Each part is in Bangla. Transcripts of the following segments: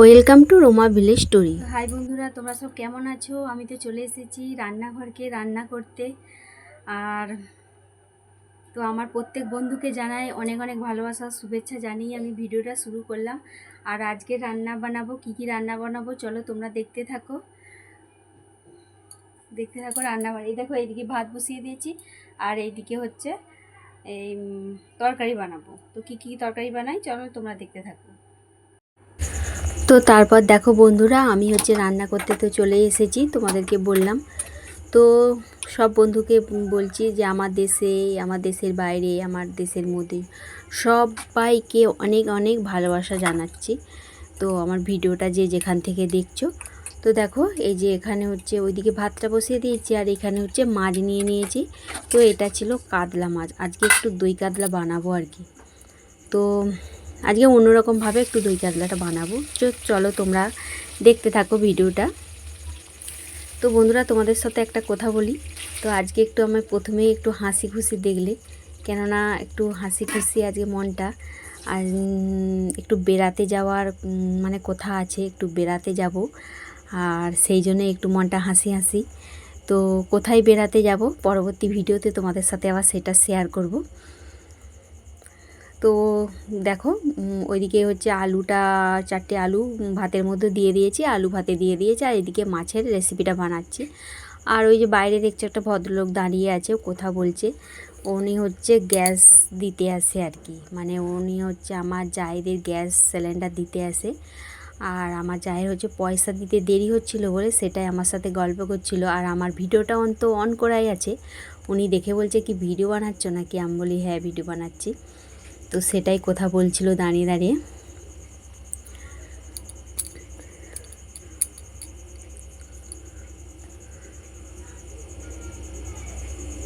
Welcome to Roma village story. Hi বন্ধুরা, তোমরা সব কেমন আছো? আমি তো চলে এসেছি রান্নাঘরকে রান্না করতে। আর তো আমার প্রত্যেক বন্ধুকে জানাই অনেক অনেক ভালোবাসা, শুভেচ্ছা জানিয়ে আমি ভিডিওটা শুরু করলাম। আর আজকে রান্না বানাবো, কি কি রান্না বানাবো, চলো তোমরা দেখতে থাকো। দেখতে থাকো রান্না এই দেখো, এইদিকে ভাত বসিয়ে দিয়েছি। আর এইদিকে হচ্ছে এই তরকারি বানাবো। তো কি কি তরকারি বানাই, চলো তোমরা দেখতে থাকো। তো তারপর দেখো বন্ধুরা, আমি হচ্ছে রান্না করতে তো চলে এসেছি, তোমাদেরকে বললাম। তো সব বন্ধুকে বলছি যে আমার দেশে, আমার দেশের বাইরে, আমার দেশের মধ্যে সবাইকে অনেক অনেক ভালোবাসা জানাচ্ছি। তো আমার ভিডিওটা যে যেখান থেকে দেখছ, তো দেখো এই যে এখানে হচ্ছে ওইদিকে ভাতটা বসিয়ে দিয়েছি আর এখানে হচ্ছে মাছ নিয়ে নিয়েছি। তো এটা ছিল কাতলা মাছ, আজকে একটু দই কাতলা বানাবো আর কি। তো আজকে অন্যরকমভাবে একটু দই কাতলাটা বানাবো। চলো তোমরা দেখতে থাকো ভিডিওটা। তো বন্ধুরা, তোমাদের সাথে একটা কথা বলি। তো আজকে একটু আমার প্রথমেই একটু হাসি খুশি দেখলে, কেননা একটু হাসি খুশি আজকে মনটা। আর একটু বেড়াতে যাওয়ার মানে কথা আছে, একটু বেড়াতে যাব। আর সেই জন্য একটু মনটা হাসি হাসি। তো কোথায় বেড়াতে যাব? পরবর্তী ভিডিওতে তোমাদের সাথে আবার সেটা শেয়ার করব। তো দেখো ওইদিকে হচ্ছে আলুটা, চারটে আলু ভাতের মধ্যে দিয়ে দিয়েছি, আলু ভাতে দিয়ে দিয়েছি, আর এদিকে মাছের রেসিপিটা বানাচ্ছি। আর ওই যে বাইরে দেখছি একটা ভদ্রলোক দাঁড়িয়ে আছে কথা বলছে। উনি হচ্ছে গ্যাস দিতে আসে আর কি। মানে উনি হচ্ছে আমার জায়েদের গ্যাস সিলিন্ডার দিতে আসে। আর আমার জায়ের হচ্ছে পয়সা দিতে দেরি হচ্ছিল বলে সেটাই আমার সাথে গল্প করছিল। আর আমার ভিডিওটা অন, তো অন করাই আছে। উনি দেখে বলছে, কি, ভিডিও বানাচ্ছ নাকি? আমি বলি হ্যাঁ ভিডিও বানাচ্ছি। তো সেটাই কথা বলছিল দাঁড়িয়ে দাঁড়িয়ে।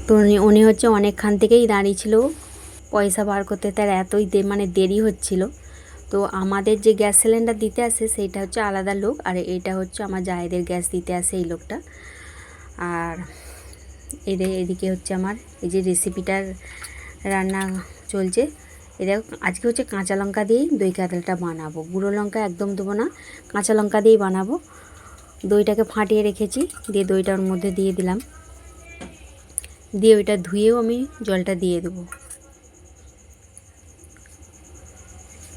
তো উনি হচ্ছে অনেকক্ষণ থেকেই দাঁড়িয়ে ছিল পয়সা বার করতে, তার এতই দে- মানে দেরি হচ্ছিল। তো আমাদের যে গ্যাস সিলিন্ডার দিতে আসে, সেইটা হচ্ছে আলাদা লোক, আর এটা হচ্ছে আমার জায়েদের গ্যাস দিতে আসে এই লোকটা। আর এদের, এদিকে হচ্ছে আমার, এই যে রেসিপিটার রান্না চলছে এটা আজকে হচ্ছে কাঁচা লঙ্কা দিয়েই দই কাতলাটা বানাবো। গুঁড়ো লঙ্কা একদম দেবো না, কাঁচা লঙ্কা দিয়েই বানাবো। দইটাকে ফাটিয়ে রেখেছি, দিয়ে দইটা ওর মধ্যে দিয়ে দিলাম। দিয়ে ওইটা ধুয়েও আমি জলটা দিয়ে দেবো।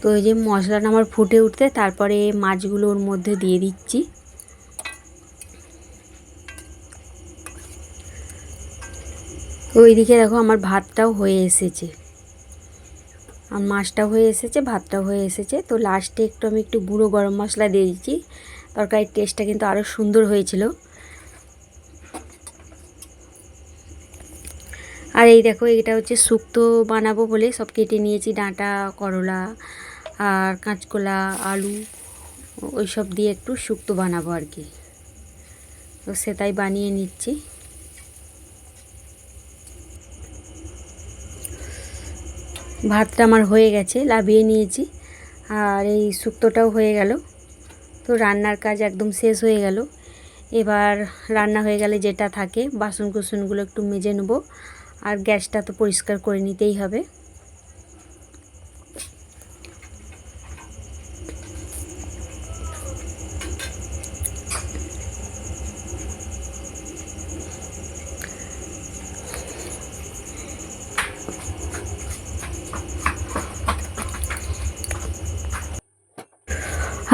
তো এই যে মশলাটা আমার ফুটে উঠতে, তারপরে মাছগুলো ওর মধ্যে দিয়ে দিচ্ছি। ওইদিকে দেখো আমার ভাতটাও হয়ে এসেছে। আর মাছটাও হয়ে এসেছে ভাতটা হয়ে এসেছে। তো লাস্টে একটু আমি একটু গুঁড়ো গরম মশলা দিয়ে দিচ্ছি। তরকারির টেস্টটা কিন্তু আরও সুন্দর হয়েছিল। আর এই দেখো, এটা হচ্ছে শুক্তো বানাবো বলে সব কেটে নিয়েছি। ডাঁটা, করলা আর কাঁচকলা, আলু ওই সব দিয়ে একটু শুক্তো বানাবো আর কি। তো সেটাই বানিয়ে নিচ্ছি। ভাতটা আমার হয়ে গেছে, লাভিয়ে নিয়েছি। আর এই শুক্তোটাও হয়ে গেল। তো রান্নার কাজ একদম শেষ হয়ে গেল। এবার রান্না হয়ে গেলে যেটা থাকে বাসন কুসনগুলো একটু মেজে নেব। আর গ্যাসটা তো পরিষ্কার করে নিতেই হবে।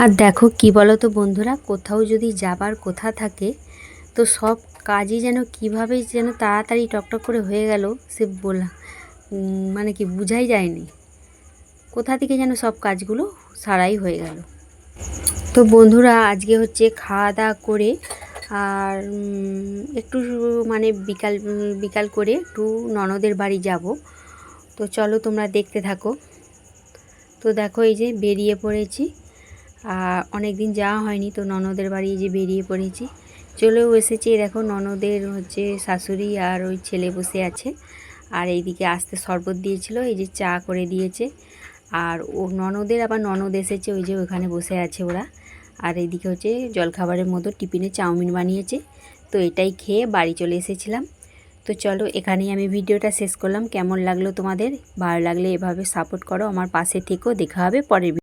আর দেখো কি বলো তো বন্ধুরা, কোথাও যদি যাবার কথা থাকে, তো সব কাজই যেন কীভাবে যেন তাড়াতাড়ি টকটক করে হয়ে গেল, সে বলা মানে কি বোঝাই যায়নি। কোথা থেকে যেন সব কাজগুলো সারাই হয়ে গেল। তো বন্ধুরা, আজকে হচ্ছে খাওয়া দাওয়া করে আর একটু মানে বিকাল বিকাল করে একটু ননদের বাড়ি যাব। তো চলো তোমরা দেখতে থাকো। তো দেখো এই যে বেরিয়ে পড়েছি। অনেক দিন যাওয়া হয়নি, তো ননদের বাড়ি যে বেরিয়ে পড়েছি। চলেও এসেছি দেখো ননদের হচ্ছে শাশুড়ি আর ওই ছেলে বসে আছে। আর এইদিকে আসতে শরবত দিয়েছিল, এই যে চা করে দিয়েছে। আর ও ননদের, আবার ননদ এসেছে, ওই যে ওখানে বসে আছে ওরা। আর এইদিকে হচ্ছে জলখাবারের মতো টিফিনে চাউমিন বানিয়েছে। তো এটাই খেয়ে বাড়ি চলে এসেছিলাম। তো চলো, এখানেই আমি ভিডিওটা শেষ করলাম। কেমন লাগল তোমাদের? ভালো লাগলে এভাবে সাপোর্ট করো। আমার পাশে থেকেও দেখা হবে পরের